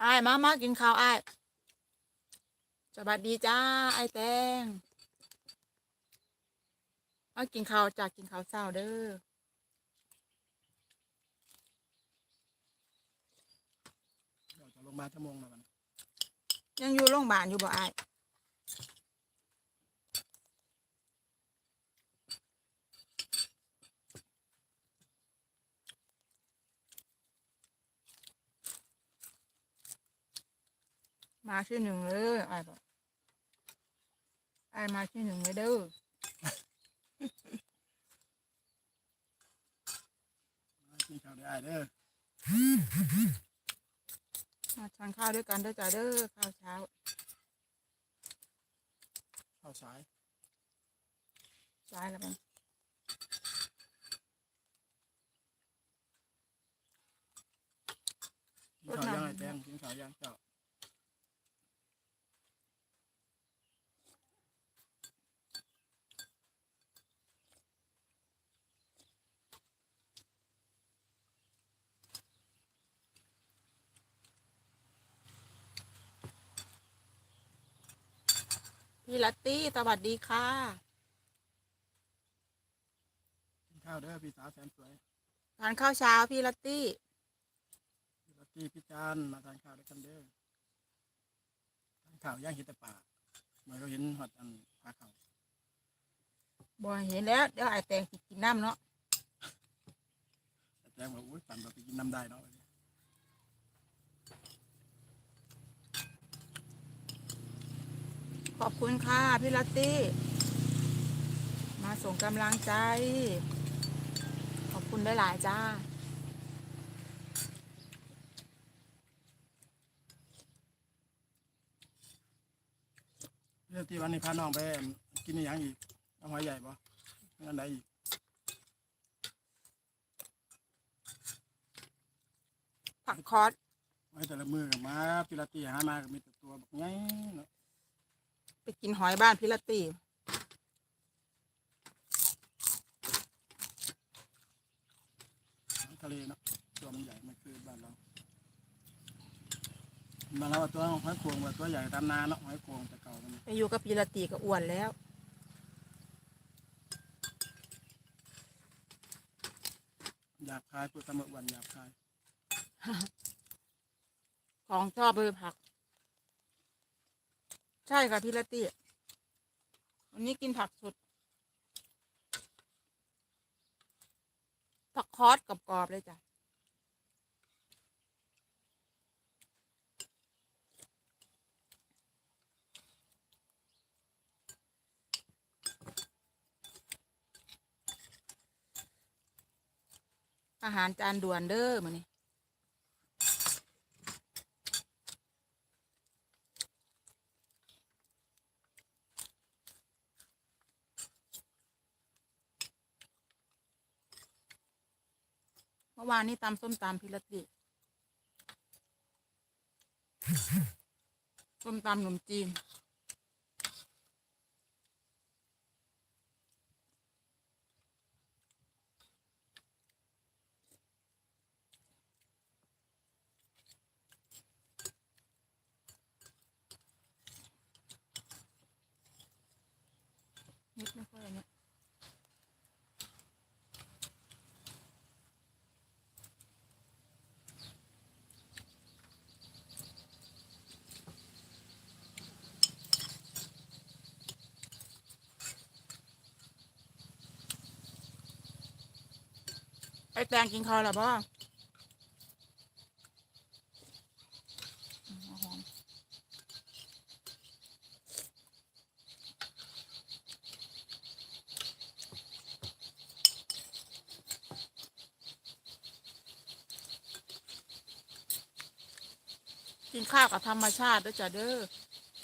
ไอ้ายมามากินข้าวไอ้ายสวัสดีจ้าไอ้แตงมากินข้าวจากกินข้าวเศร้าเด้อเดี๋ยวจะลงมาลชั่วโมงแล้วมันยังอยู่โรงพยาบาลอยู่บ่ไอ้าย มาที่หนึ่งเลยไอ้ายบอกไอ้ายมาที่หนึ่งเลยเด้อมากินข้าวได้เด้อมาทานข้าวด้วยกันเด้อจ้าเด้อข้าวเช้าข้าวสายซ้ายแล้วกันกินข้าวย่างไอ้แตงกินข้าวย่างเจ้า พี่ลัตตี้สวัสดีค่ะกินข้าวเด้อพี่สาวแสนสวยทานข้าวเช้าพี่ลัตตี้พี่ลัตตี้พี่จานมาทานข้าวด้วยกันเด้อทานข้าวย่างเห็ดแต่ป่าเมื่อเราเห็นหอดอันปลาเขาบ่เห็นแล้วเดี๋ยวไอ้แตงสิกินน้ำเนาะแต่แตงบอกอุ้ยปั่นแบบไปกินน้ำได้เนาะ อบคุณค่ะพี่ลัตตี้ มาส่งกำลังใจ ขอบคุณได้หลายๆจ้า เรื่องที่วันนี้พาน้องไปกินอหย่างอีกน้ำหอยใหญ่ปะงานใดอีกผักคอส ไว้แต่ละมือกับมาพี่ลัตตี้หามาก็มีแต่ตัวแบบไงเนาะ ไปกินหอยบ้านพี่ลัตตี้ทะเลเนาะตัวมันใหญ่ไม่คือบ้านเราบ้านเราเอาตัวหอยโขงแบบตัวใหญ่ตามนาเนาะหอยโขงแต่เก่ามันไปอยู่กับพี่ลัตตี้ก็อ้วนแล้วหยาบคายพูดตามวันหยาบคายของชอบเลยผัก ใช่ค่ะพี่ลัตตี้วันนี้กินผักสดผักคอสกรอบๆเลยจ้ะอาหารจานด่วนเด้อมื้อนี้ มื่อวานนี้ตำส้มตำพิรติส้มตำขนมจีน นิดไม่ค่อยอันเนี้ย ไอ้แตงกินข้าวหรอบ่อกินข้าวกับธรรมชาติด้วยจ้ะเด้อ